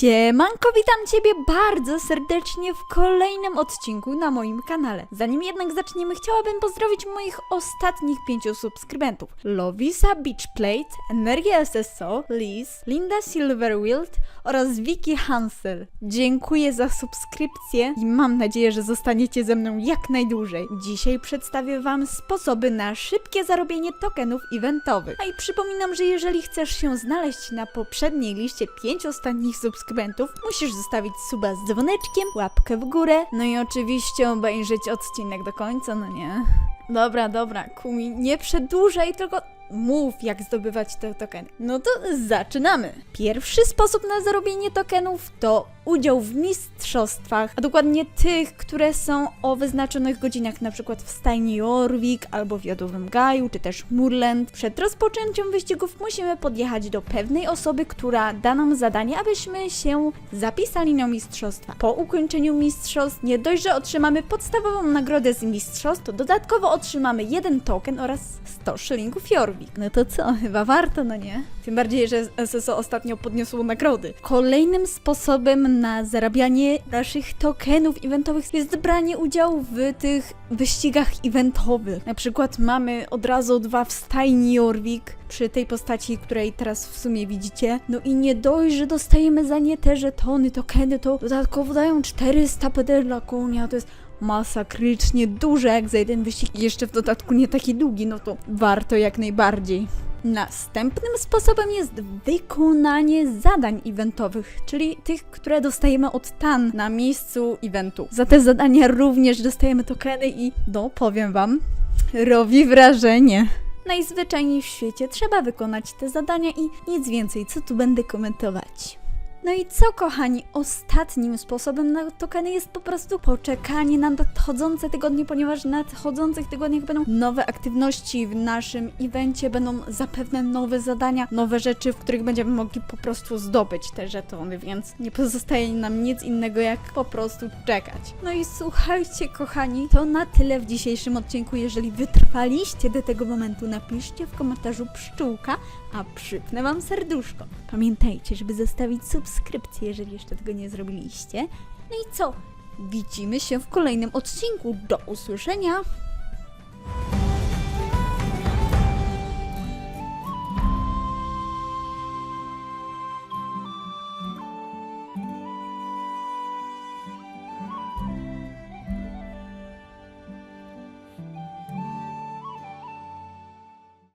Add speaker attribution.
Speaker 1: Siemanko, witam Ciebie bardzo serdecznie w kolejnym odcinku na moim kanale. Zanim jednak zaczniemy, chciałabym pozdrowić moich ostatnich pięciu subskrybentów. Lovisa Beachplate, Energia SSO, Liz, Linda Silverwild oraz Vicky Hansel. Dziękuję za subskrypcję i mam nadzieję, że zostaniecie ze mną jak najdłużej. Dzisiaj przedstawię Wam sposoby na szybkie zarobienie tokenów eventowych. A i przypominam, że jeżeli chcesz się znaleźć na poprzedniej liście pięć ostatnich subskrybentów, musisz zostawić suba z dzwoneczkiem, łapkę w górę, no i oczywiście obejrzeć odcinek do końca, no nie? Dobra, dobra, Kumi, nie przedłużaj, tylko mów, jak zdobywać te tokeny. No to zaczynamy. Pierwszy sposób na zarobienie tokenów to udział w mistrzostwach, a dokładnie tych, które są o wyznaczonych godzinach, na przykład w stajni Jorvik albo w Jadowym Gaju, czy też Murland. Przed rozpoczęciem wyścigów musimy podjechać do pewnej osoby, która da nam zadanie, abyśmy się zapisali na mistrzostwa. Po ukończeniu mistrzostw nie dość, że otrzymamy podstawową nagrodę z mistrzostw, to dodatkowo otrzymamy jeden token oraz 100 szylingów Jorvik. No to co, chyba warto, no nie? Tym bardziej, że SSO ostatnio podniosło nagrody. Kolejnym sposobem na zarabianie naszych tokenów eventowych jest branie udziału w tych wyścigach eventowych. Na przykład mamy od razu dwa w stajni Jorvik przy tej postaci, której teraz w sumie widzicie. No i nie dość, że dostajemy za nie te żetony, tokeny, to dodatkowo dają 400 PD dla konia, to jest masakrycznie duże jak za jeden wyścig i jeszcze w dodatku nie taki długi, no to warto jak najbardziej. Następnym sposobem jest wykonanie zadań eventowych, czyli tych, które dostajemy od TAN na miejscu eventu. Za te zadania również dostajemy tokeny i, no powiem wam, robi wrażenie. Najzwyczajniej w świecie trzeba wykonać te zadania i nic więcej, co tu będę komentować. No i co, kochani, ostatnim sposobem na tokeny jest po prostu poczekanie na nadchodzące tygodnie, ponieważ w nadchodzących tygodniach będą nowe aktywności w naszym evencie, będą zapewne nowe zadania, nowe rzeczy, w których będziemy mogli po prostu zdobyć te żetony, więc nie pozostaje nam nic innego jak po prostu czekać. No i słuchajcie, kochani, to na tyle w dzisiejszym odcinku. Jeżeli wytrwaliście do tego momentu, napiszcie w komentarzu pszczółka, a przypnę wam serduszko. Pamiętajcie, żeby zostawić subskrypcję, jeżeli jeszcze tego nie zrobiliście. No i co? Widzimy się w kolejnym odcinku. Do usłyszenia!